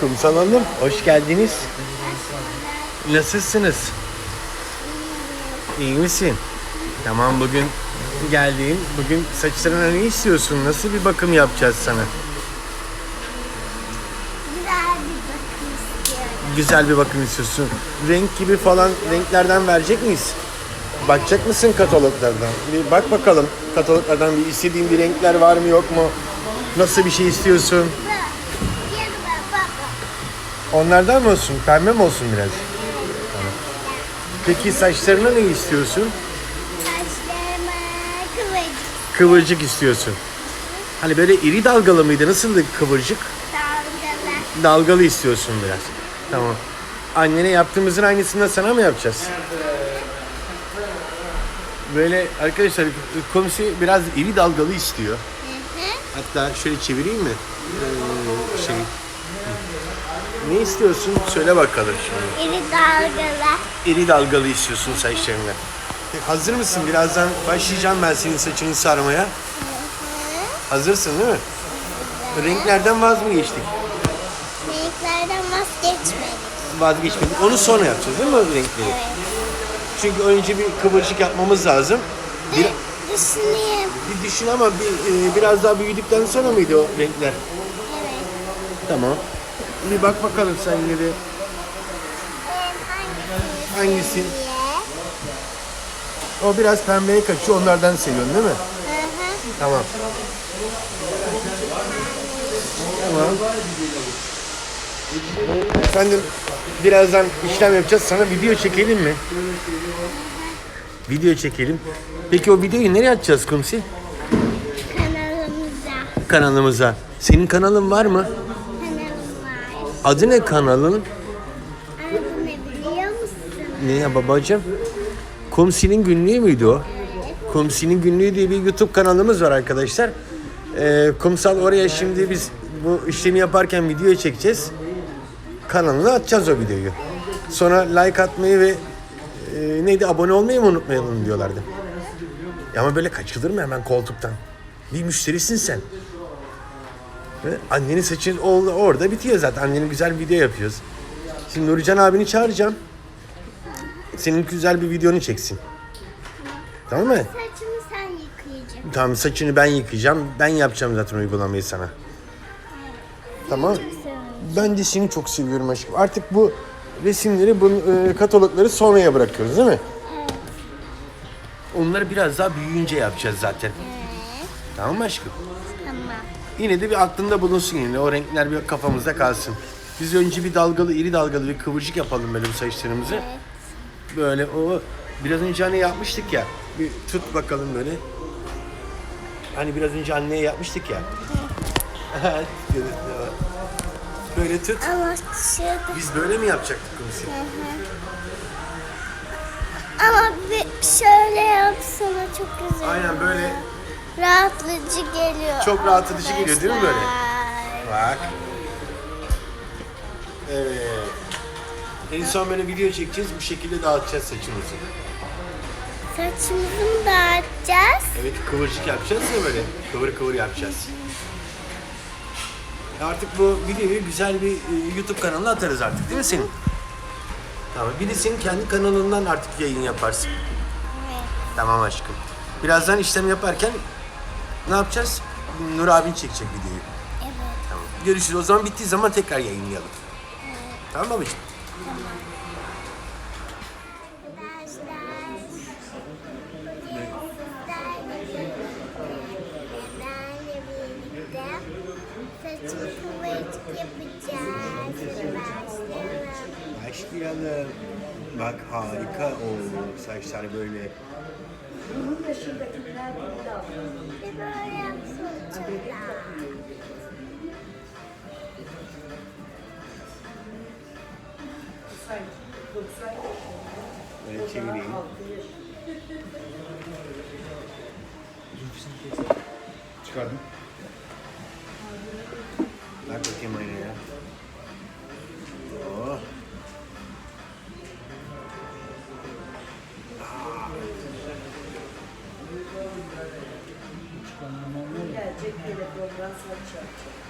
Kumsal Hanım, hoş geldiniz. Nasılsınız? İyi misin? Tamam bugün geldiğim, bugün saçlarına ne istiyorsun? Nasıl bir bakım yapacağız sana? Güzel bir bakım istiyorum. Güzel bir bakım istiyorsun. Renk gibi falan renklerden verecek miyiz? Bakacak mısın kataloglardan? Bir bak bakalım kataloglardan bir istediğin bir renkler var mı yok mu? Nasıl bir şey istiyorsun? Onlardan mı olsun? Pembe mi olsun biraz? Tamam. Peki saçlarına ne istiyorsun? Saçlarıma kıvırcık Kıvırcık istiyorsun. Hani böyle iri dalgalı mıydı? Nasıldı kıvırcık? dalgalı. Dalgalı istiyorsun biraz. Tamam. Annene yaptığımızın aynısını da sana mı yapacağız? Böyle arkadaşlar komşu biraz iri dalgalı istiyor. Hatta şöyle çevireyim mi? Ee, şey. Ne istiyorsun? Söyle bakalım şimdi. İri dalgalı. iri dalgalı istiyorsun saçlarını. E, Hazır mısın? Birazdan başlayacağım ben senin saçını sarmaya. Hazırsın değil mi? Renklerden vaz mı geçtik? Renklerden vazgeçmedik. Vazgeçmedik. Onu sonra yapacağız değil mi renkleri? Evet. Çünkü önce bir kıvırcık yapmamız lazım. Bir, düşüneyim. bir düşün ama bir, e, biraz daha büyüdükten sonra mıydı o renkler? Evet. Tamam. Bir bak bakalım sen En hangisi? O biraz pembeye kaçıyor. Onlardan seviyorsun değil mi? Hı hı. Tamam. Tamam. Efendim birazdan işlem yapacağız. Sana video çekelim mi? Video çekelim. Peki o videoyu nereye atacağız Kumsi? Kanalımıza. Kanalımıza. Senin kanalın var mı? Adı ne kanalın? Adı ne biliyor musun? Ne ya babacığım? Kumsi'nin günlüğü müydü o? Kumsi'nin günlüğü diye bir YouTube kanalımız var arkadaşlar. Ee, Kumsal oraya şimdi biz bu işlemi yaparken video çekeceğiz. Kanalına atacağız o videoyu. Sonra like atmayı ve e, neydi abone olmayı mı unutmayalım diyorlardı. Ya ama böyle kaçılır mı hemen koltuktan? Bir müşterisin sen. Annenin saçın orada, orada bitiyor zaten. Annenin güzel bir video yapıyoruz. Şimdi Nurcan abini çağıracağım. Senin güzel bir videonu çeksin. Tamam mı? Saçımı sen yıkayacaksın. Tamam saçını ben yıkayacağım. Ben yapacağım zaten uygulamayı sana. Tamam. Ben de seni çok seviyorum aşkım. Artık bu resimleri, bu e, katalogları sonraya bırakıyoruz değil mi? Onları biraz daha büyüyünce yapacağız zaten. Tamam mı aşkım? Tamam. Yine de bir aklında bulunsun yine. O renkler bir kafamızda kalsın. Biz önce bir dalgalı, iri dalgalı bir kıvırcık yapalım böyle bu saçlarımızı. Böyle o biraz önce hani yapmıştık ya. Bir tut bakalım böyle. Hani biraz önce anneye yapmıştık ya. Evet, böyle tut. Ama şurada. Biz böyle mi yapacaktık Kumsi? Ama bir şöyle yapsana çok güzel. Aynen böyle. Rahatlatıcı geliyor. Çok rahatlatıcı geliyor değil mi böyle? arkadaşlar. Bak. Evet. En son böyle video çekeceğiz. Bu şekilde dağıtacağız saçımızı. Saçımızı mı dağıtacağız? Evet kıvırcık yapacağız ya böyle. Kıvır kıvır yapacağız. Artık bu videoyu güzel bir e, YouTube kanalına atarız artık değil mi senin? Tamam. Bir de senin kendi kanalından artık yayın yaparsın. Evet. Tamam aşkım. Birazdan işlem yaparken ne yapacağız? Nur abin çekecek videoyu. Evet. Tamam. Görüşürüz. O zaman bittiği zaman tekrar yayınlayalım. Tamam mı babacığım? Başlayalım. Bak harika oldu saçlar böyle. Bir böyle yapsın çocuklar. Böyle çevireyim. Çıkardım. Councilor Churchill.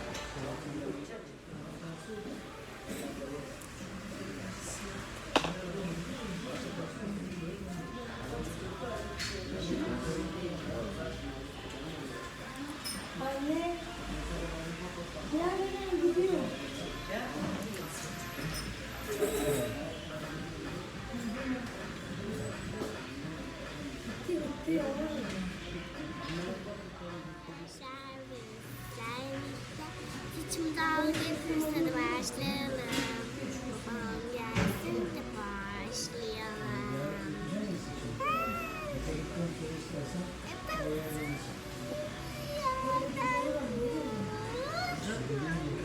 Hadi başlayalım. Babam gelsin de başlayalım.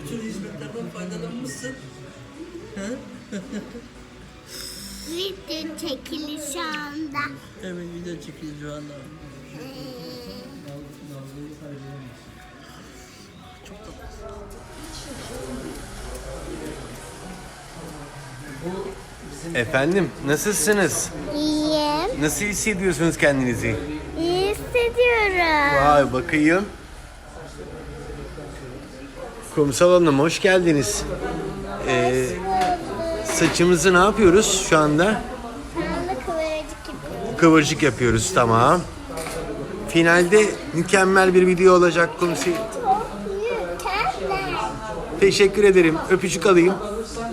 Bütün hizmetlerden faydalanmışsın. Video çekili şu anda. Evet video çekiyor şu anda. Efendim nasılsınız? İyiyim. Nasıl hissediyorsunuz kendinizi? İyi hissediyorum. Vay bakayım. Kumsal Hanım hoş geldiniz. Ee, saçımızı ne yapıyoruz şu anda? Kanlı kıvırcık gibi. Kıvırcık yapıyoruz tamam. Finalde mükemmel bir video olacak Kumsi. Çok mükemmel. Teşekkür ederim. Öpücük alayım. Çok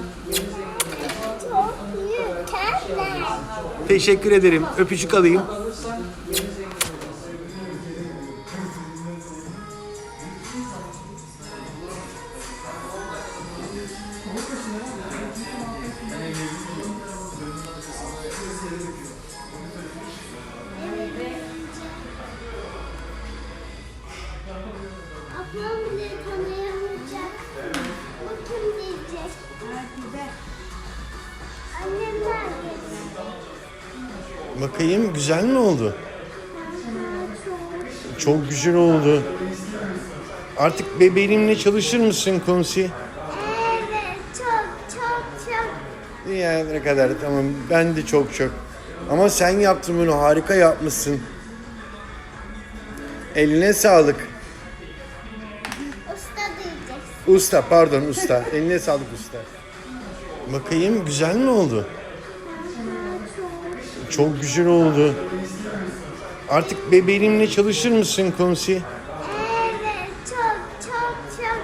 mükemmel. Teşekkür ederim. Öpücük alayım. Annem nerede? Bakayım güzel mi oldu? Çok güzel oldu. Artık bebeğimle çalışır mısın Kumsi? Evet, çok çok çok. Yani ne kadar tamam ben de çok çok. Ama sen yaptın bunu harika yapmışsın. Eline sağlık. Usta diyeceksin. Usta pardon usta. Eline sağlık usta. Bakayım güzel mi oldu? Çok güzel oldu. Artık bebeğimle çalışır mısın Kumsi? Evet, çok çok çok.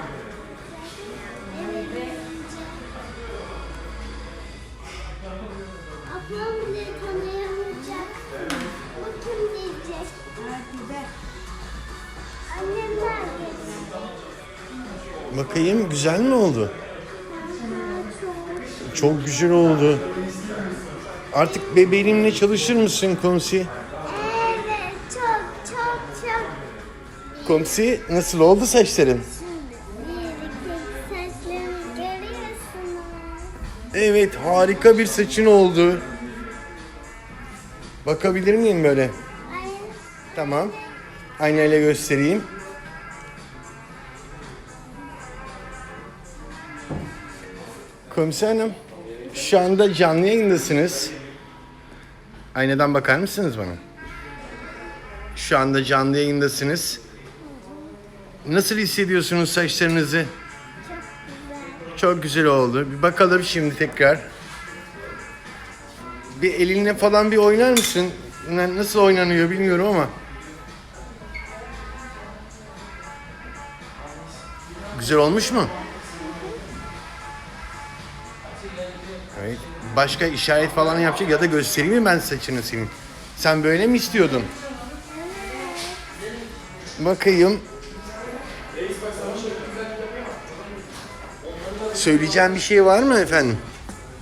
Evet. Ablam bile tanıyamayacak. Bu kim diyecek? Annem nerede? Bakayım güzel mi oldu? Çok güzel oldu. Artık bebeğimle çalışır mısın Kumsi? Evet, çok çok çok. Kumsi nasıl oldu saçların? Bir iki saçlarımı görüyorsunuz. Evet harika bir saçın oldu. Bakabilir miyim böyle? Ay, Tamam. Aynayla göstereyim. Komiser Hanım, şu anda canlı yayındasınız. Aynadan bakar mısınız bana? Şu anda canlı yayındasınız. Nasıl hissediyorsunuz saçlarınızı? Çok güzel oldu. Bir bakalım şimdi tekrar. Bir elinle falan bir oynar mısın? Na- Nasıl oynanıyor bilmiyorum ama. Güzel olmuş mu? Başka işaret falan yapacak ya da göstereyim mi ben saçını senin? Sen böyle mi istiyordun? Bakayım. Söyleyeceğim bir şey var mı efendim?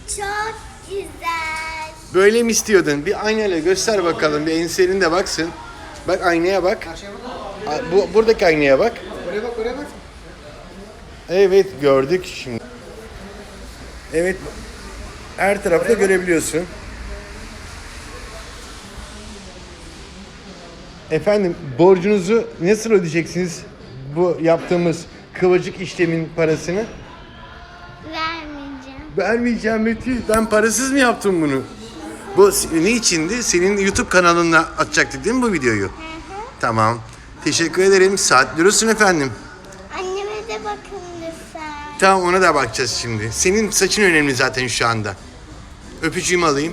Çok güzel. Böyle mi istiyordun? Bir aynayla göster bakalım. Bir enserin de baksın. Bak aynaya bak. Bu buradaki aynaya bak. Oraya bak, oraya bak. Evet gördük şimdi. Evet. Her tarafta görebiliyorsun. Efendim borcunuzu nasıl ödeyeceksiniz? Bu yaptığımız kıvırcık işlemin parasını. Vermeyeceğim. Vermeyeceğim Betül. Ben parasız mı yaptım bunu? Bu ne içindi? Senin YouTube kanalına atacaktık değil mi bu videoyu? Tamam. Teşekkür ederim. Saatliyorsun efendim. Tamam ona da bakacağız şimdi. Senin saçın önemli zaten şu anda. Öpücüğümü alayım.